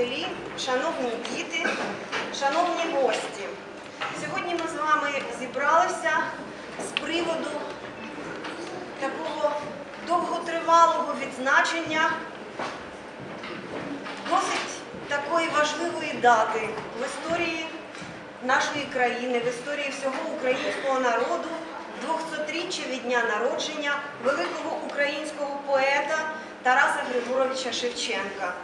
вчителі, шановні діти, шановні гості. Сьогодні ми з вами зібралися з приводу такого довготривалого відзначення досить такої важливої дати в історії нашої країни, в історії всього українського народу, 200-річчя від дня народження великого українського поета Тараса Григоровича Шевченка.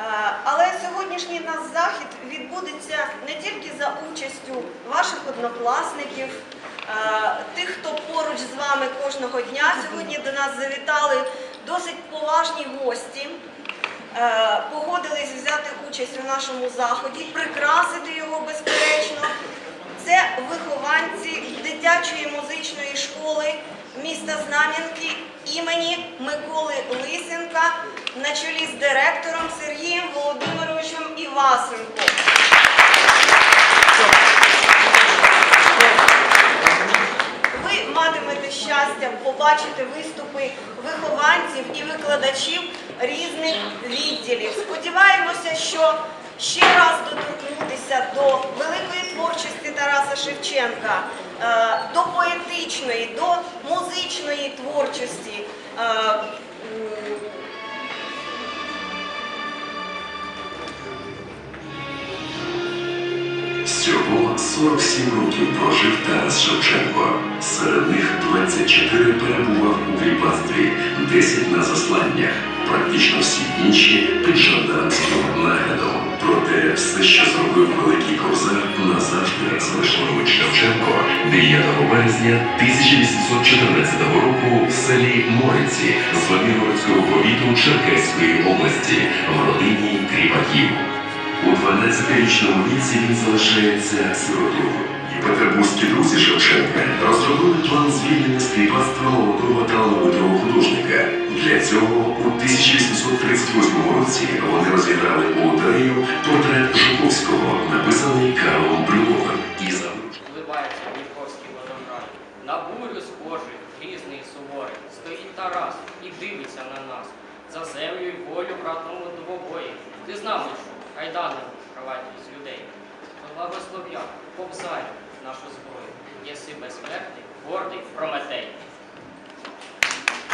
Е, Але сьогоднішній наш захід відбудеться не тільки за участю ваших однокласників, е, тих, хто поруч з вами кожного дня. Сьогодні до нас завітали досить поважні гості. Е, Погодились взяти участь у нашому заході, прикрасити його безперечно. Це вихованці дитячої музичної школи міста Знам'янки імені Миколи Лисенка на чолі з директором Сергієм Володимировичем Івасенко. Ви матимете щастя побачити виступи вихованців і викладачів різних відділів. Сподіваємося, що ще раз доторкнутися до великої творчості Тараса Шевченка, е, до поетичної, до музичної творчості. Всього 47 років прожив Тарас Шевченко. Серед них 24 перебував у кріпацтві, 10 на засланнях, практично всі інші під жандармським наглядом. Проте все, що зробив великий козак, назавжди залишилович Шевченко 9 березня 1814 року в селі Мориці Зваміровицького повіту Черкаської області в родині Кріпаків. У 12-річному віці він залишається сиротою. І петербурзькі друзі Шевченка розробили план звільнення кріпацтва молодого талановитого художника. Для цього у 1838 році вони розіграли у Одею портрет Жуковського, написаний Карлом Брюловим. І за Вливається Дніпровський водограй. На бурю схожий, грізний і суворий. Стоїть Тарас і дивиться на нас. За землю й волю братному двобої. Ти з нами що, кайданами кроваті з людей. Благослов'я, кобзарю нашу зброю. Єси безсмертний, гордий Прометей.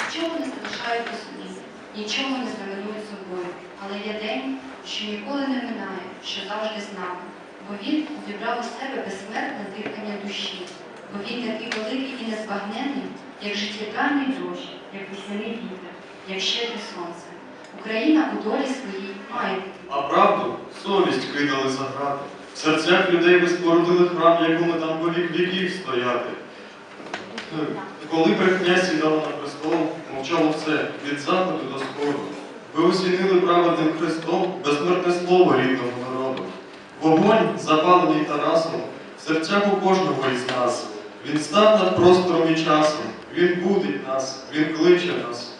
Нічого не залишають у собі, нічого не знаменує собою. Але є день, що ніколи не минає, що завжди з нами. Бо він увібрав у себе безсмертне дихання душі, бо він такий великий і незбагненний, як життєдальний дощ, як весняний вітер, як щедре сонце. Україна у долі своїй має А правду совість кидали за грати. В серцях людей ви спорудили храм, якому там по вік віків стояти. Коли брехня сідала на престол, мовчало все від заходу до сходу. Ви осінили праведним Христом безсмертне слово рідного народу. Вогонь, запалений Тарасом, в серцях у кожного із нас. Він став над простором і часом. Він будить нас, він кличе нас.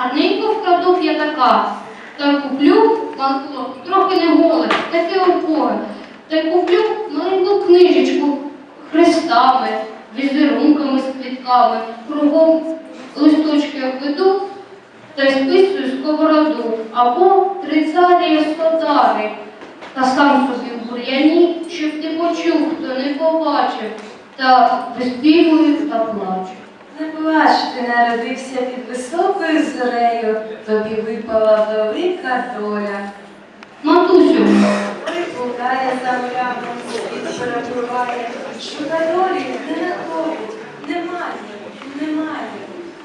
Гарненько вкладу п'ятака. Та куплю мантло, трохи не голе, таке опоре. Та куплю маленьку книжечку хрестами, візерунками з квітками, кругом листочки обведу та й списую сковороду або трицарі господари. Та сам собі в бур'яні, щоб ти почув, хто не побачив, та виспівую та плачу. Не плач, ти народився під високою зорею, тобі випала велика доля. Матусю, Припукає земля, світ перебуває, шука долі не знаходить, немає, немає,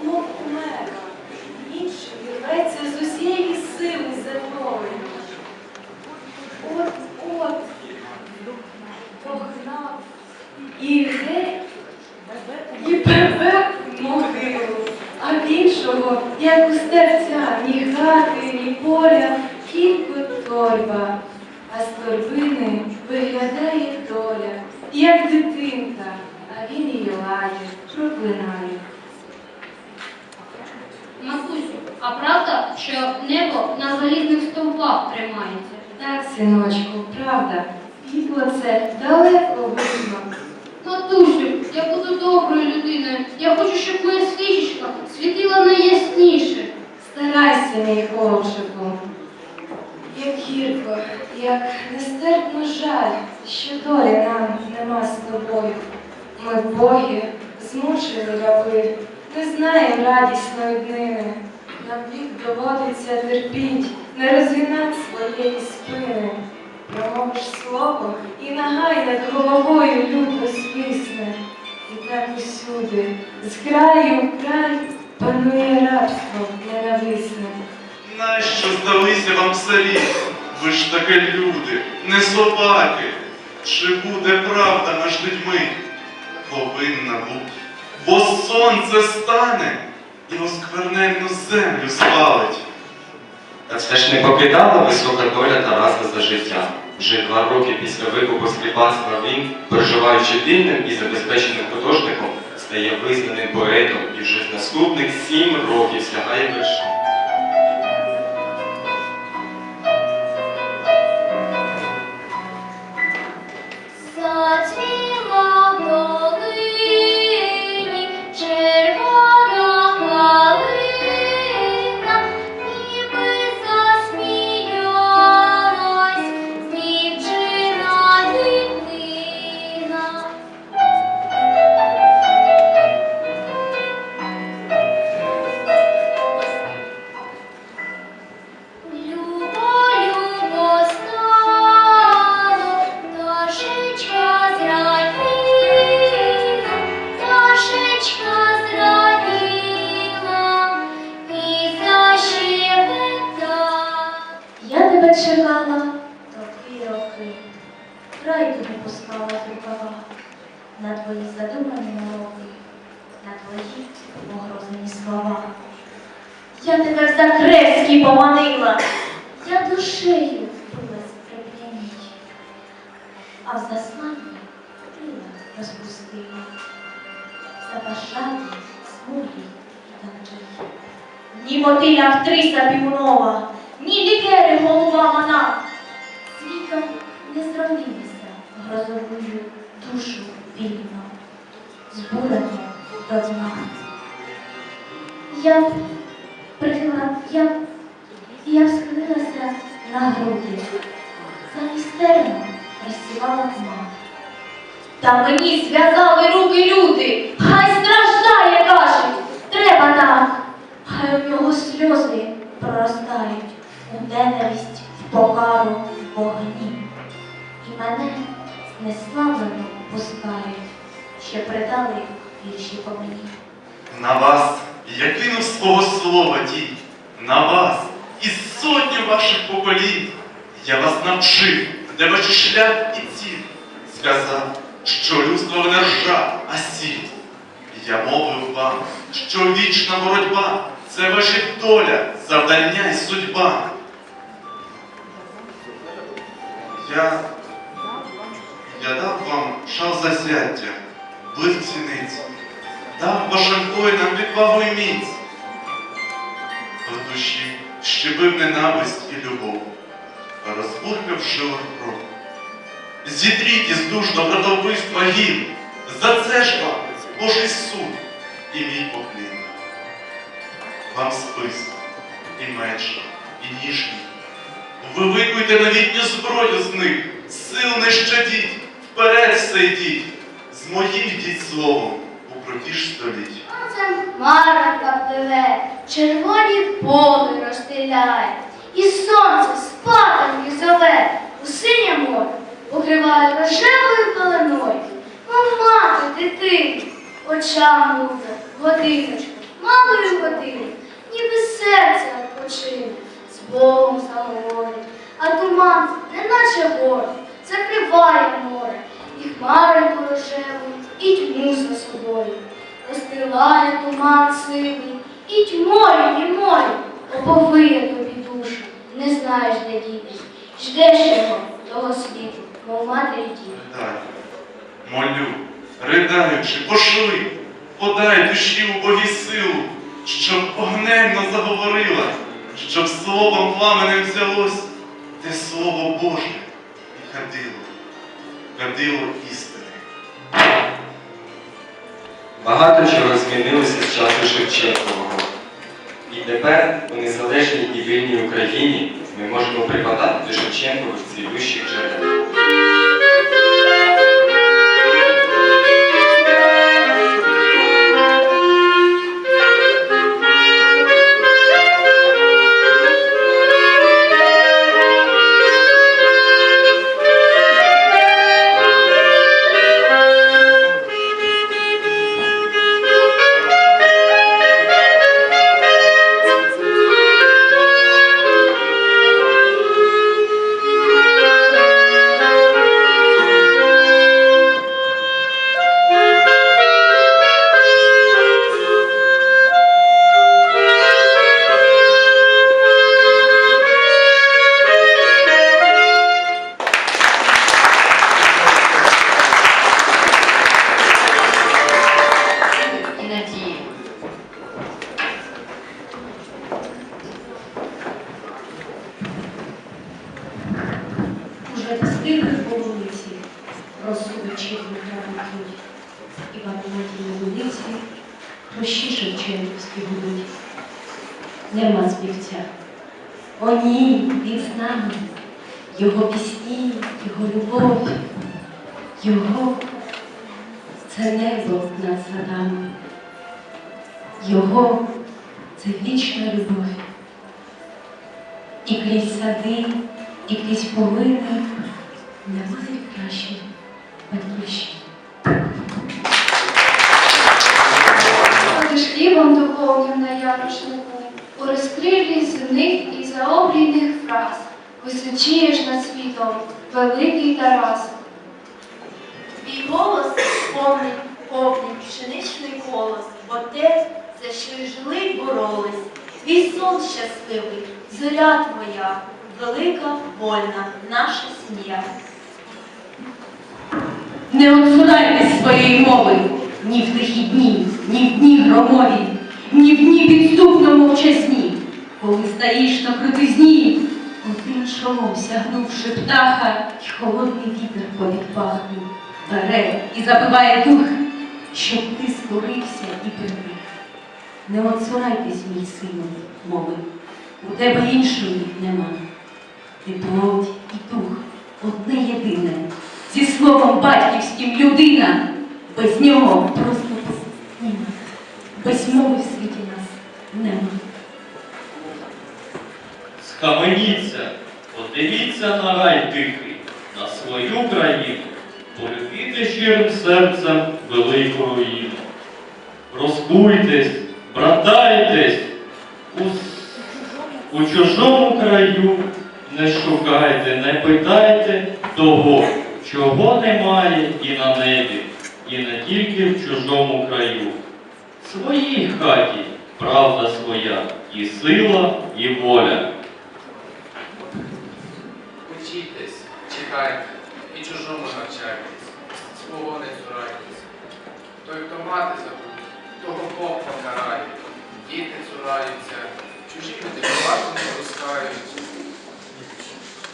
мов умер. Інший вірветься з усієї сили земної. От, от, погнав і геть і приве в могилу, а в іншого, як у стерця, ні хати, ні поля, тільки торба, а з торбини виглядає доля, як дитинка, а він її лає, проклинає. матусю, а правда, що небо на залізних стовпах тримається? Так, синочку, правда, світло це далеко видно. Матусю, я буду доброю людиною. Я хочу, щоб моя свічечка світила найясніше. Старайся, мій хлопчику. Як гірко, як нестерпно жаль, що долі нам нема з тобою. Ми боги, змучили раби, не знаємо радісної днини. Нам вік доводиться терпіть, не розгинать своєї спини. Промовиш слово і нагай над головою люто свисне. І так усюди, з краю в край панує рабство ненависне. Нащо здалися вам царі? Ви ж таки люди, не собаки. Чи буде правда між людьми? Повинна бути. Бо сонце стане і оскверненну землю спалить. Та це ж не покидала висока доля Тараса за життя. Вже два роки після викупу з він, проживаючи вільним і забезпеченим художником, стає визнаним поетом і вже наступних сім років сягає вершин. Актриса півнова, ні лікери голова вона. Світом не зробилися грозовою душу вільно, збурено до дна. Я прихила, я, я схилилася на груди, замість терну розсівала тьма. Та мені зв'язали руки люди, хай страждає, кажуть, треба так. Хай у нього сльози проростають у ненависть, в покару, в вогні. І мене неславлено пускають, що придали вірші по мені. На вас я кинув свого слова дій, на вас і сотню ваших поколінь. Я вас навчив, де ваші шлях і ціль. Сказав, що людство не ржа, а сіль. Я мовив вам, що вічна боротьба це ваша доля, завдання і судьба. Я, я дав вам шал засяття, блиск сіниць, дав вашим воїнам відвагу і міць. в душі щепив ненависть і любов, розбуркав жилах кров. Зітріть із душного братовбивства гін, за це ж вам Божий суд і мій поклін. Вам спис, і меч, і ніжні. Вивикуйте Ви викуйте новітню зброю з них, сил не щадіть, вперед все йдіть, з моїм йдіть словом у протіж століть. Сонцем марка пливе, червоні поли розстеляє, і сонце спатанки кадило істини. Багато чого змінилося з часу Шевченкового. І тепер у незалежній і вільній Україні ми можемо припадати до Шевченкових цілющих джерел. Його це вічна любов. І крізь сади, і крізь полини немає кращої батьківщини. Ходиш хлібом духовним на ярушнику, у розкрилі земних і заоблійних фраз, височієш над світом, великий Тарас. Твій голос повний, повний пшеничний голос, бо те, за що й жили й боролись. Твій сон щасливий, зоря твоя, велика, вольна, наша сім'я. Не отсурайтесь своєї мови ні в тихі дні, ні в дні громові, ні в дні підступно мовчазні, коли стоїш на крутизні, один шолом сягнувши птаха, й холодний вітер повід пахнув, бере і забиває дух, щоб ти скорився і переміг. Не отсурайтесь, мій сину, мови, у тебе іншої нема. Ти плоть і дух, одне єдине, зі словом батьківським людина, без нього просто німа. Без мови в світі нас нема. Схаменіться, подивіться на рай тихий, на свою країну, полюбіте щирим серцем велику руїну. Розкуйтесь, братайтесь, у, у чужому краю не шукайте, не питайте того, чого немає і на небі, і не тільки в чужому краю. Своїй хаті правда своя, і сила, і воля. Учітесь, чекайте, і чужому навчайтесь, свого не цурайтесь. Той, хто мати забуде, того Бог покарає. Діти цураються чужі люди багато не пускають.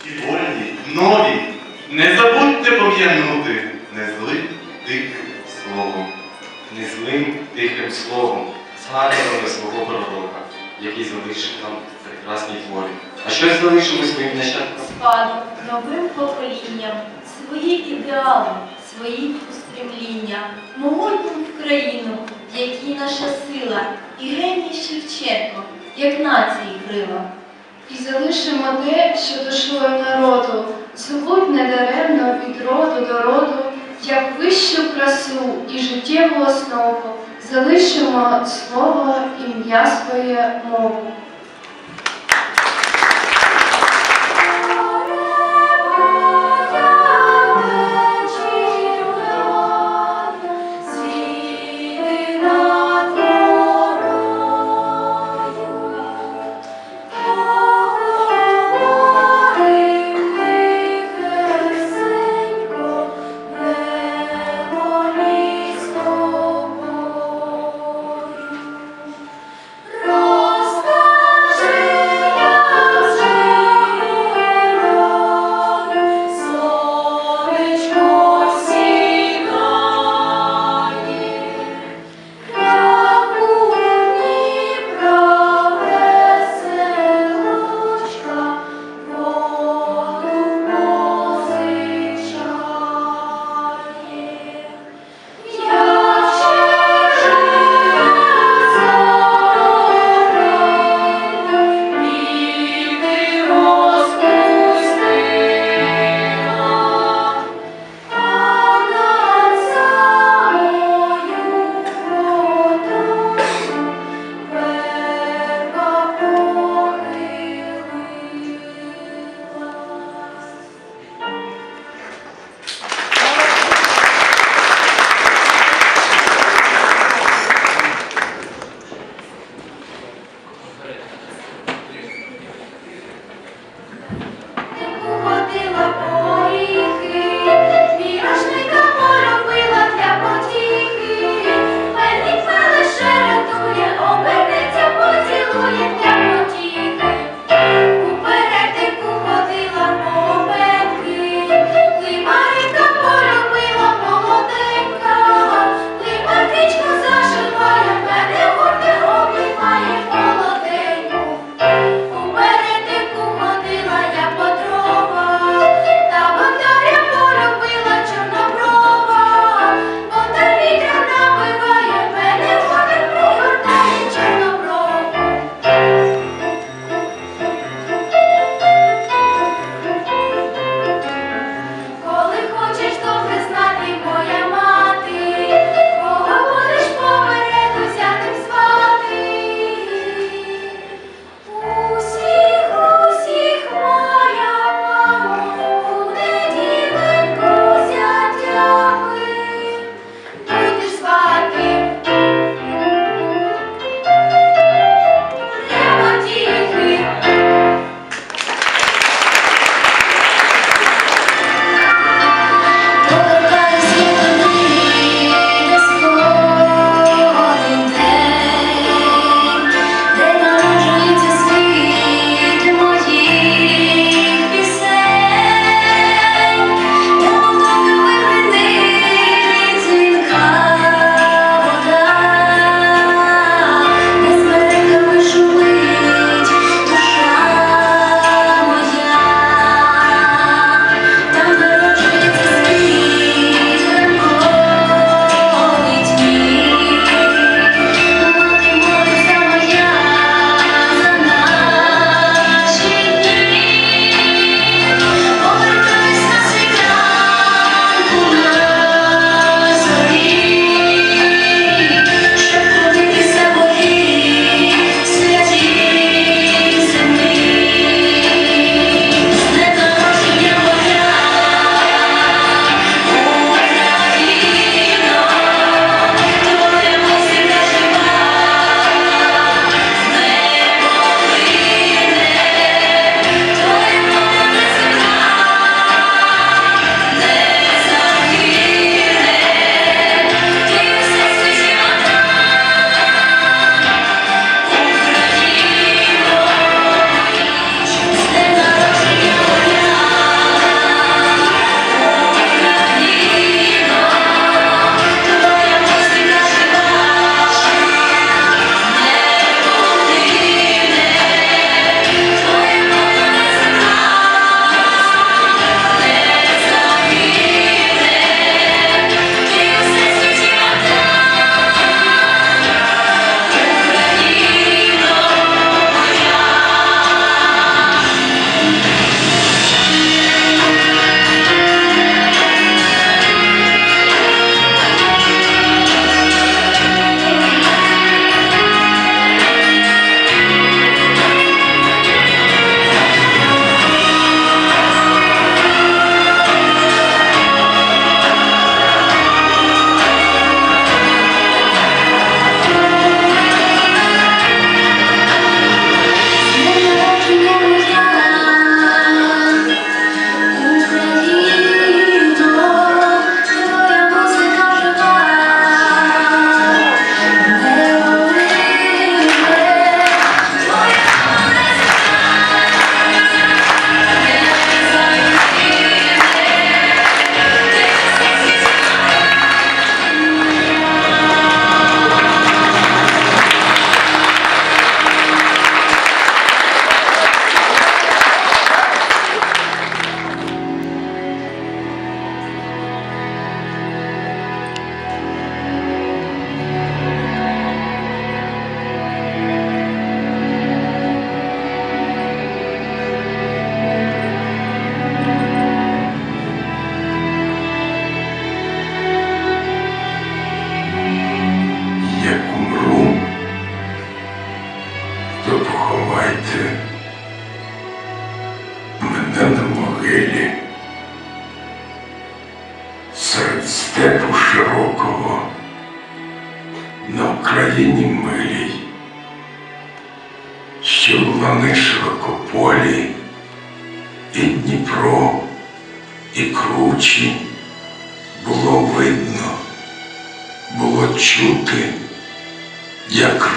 І вольні, нові, не забудьте пом'янути, не злим тихим словом. Не злим тихим словом згадували свого пророка, який залишив нам прекрасні творі. А що залишили своїм нащадкам? спадок новим поколінням, свої ідеали, свої устремління, могутню в країну, в якій наша сила, і геній Шевченко, як нації крила. І залишимо те, що душою народу, Зубуть недаремно від роду до роду, як вищу красу і життєву основу, залишимо слово, ім'я своє, мову.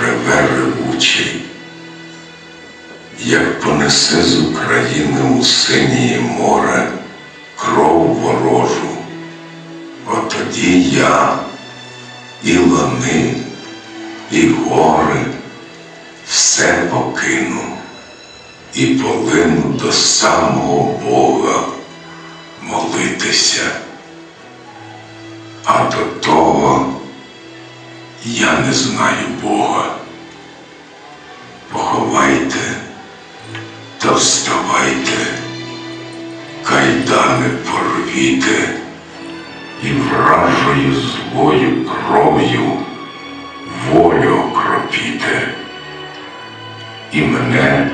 Реве ревучий, як понесе з України у синє море кров ворожу. От тоді я і лани, і гори все покину і полину до самого Бога молитися. А до того я не знаю Бога. Поховайте та вставайте, кайдани порвіте і вражою злою кров'ю волю окропіте. І мене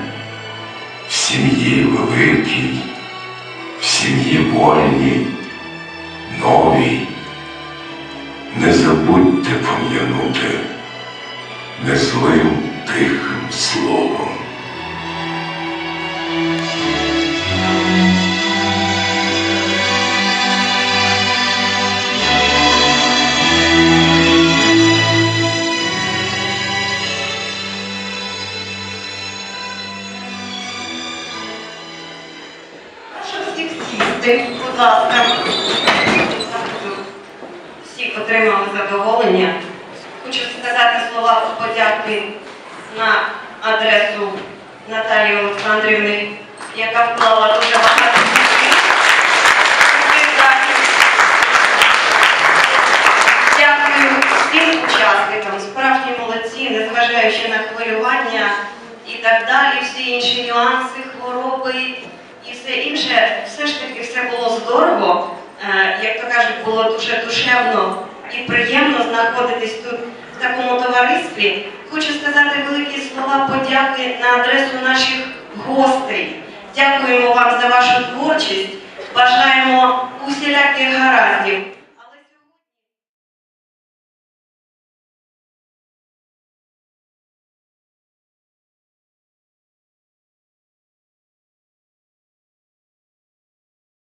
в сім'ї великій, в сім'ї вольній, новій. Не забудьте пом'янути незлим тихим словом. Яка дуже багато. Дякую всім учасникам, справжні молодці, незважаючи на хвилювання і так далі, всі інші нюанси, хвороби і все інше, все ж таки все було здорово. Е, Як то кажуть, було дуже душевно і приємно знаходитись тут в такому товаристві. Хочу сказати великі слова подяки на адресу наших гостей. Дякуємо вам за вашу творчість. Бажаємо усіляких гараздів.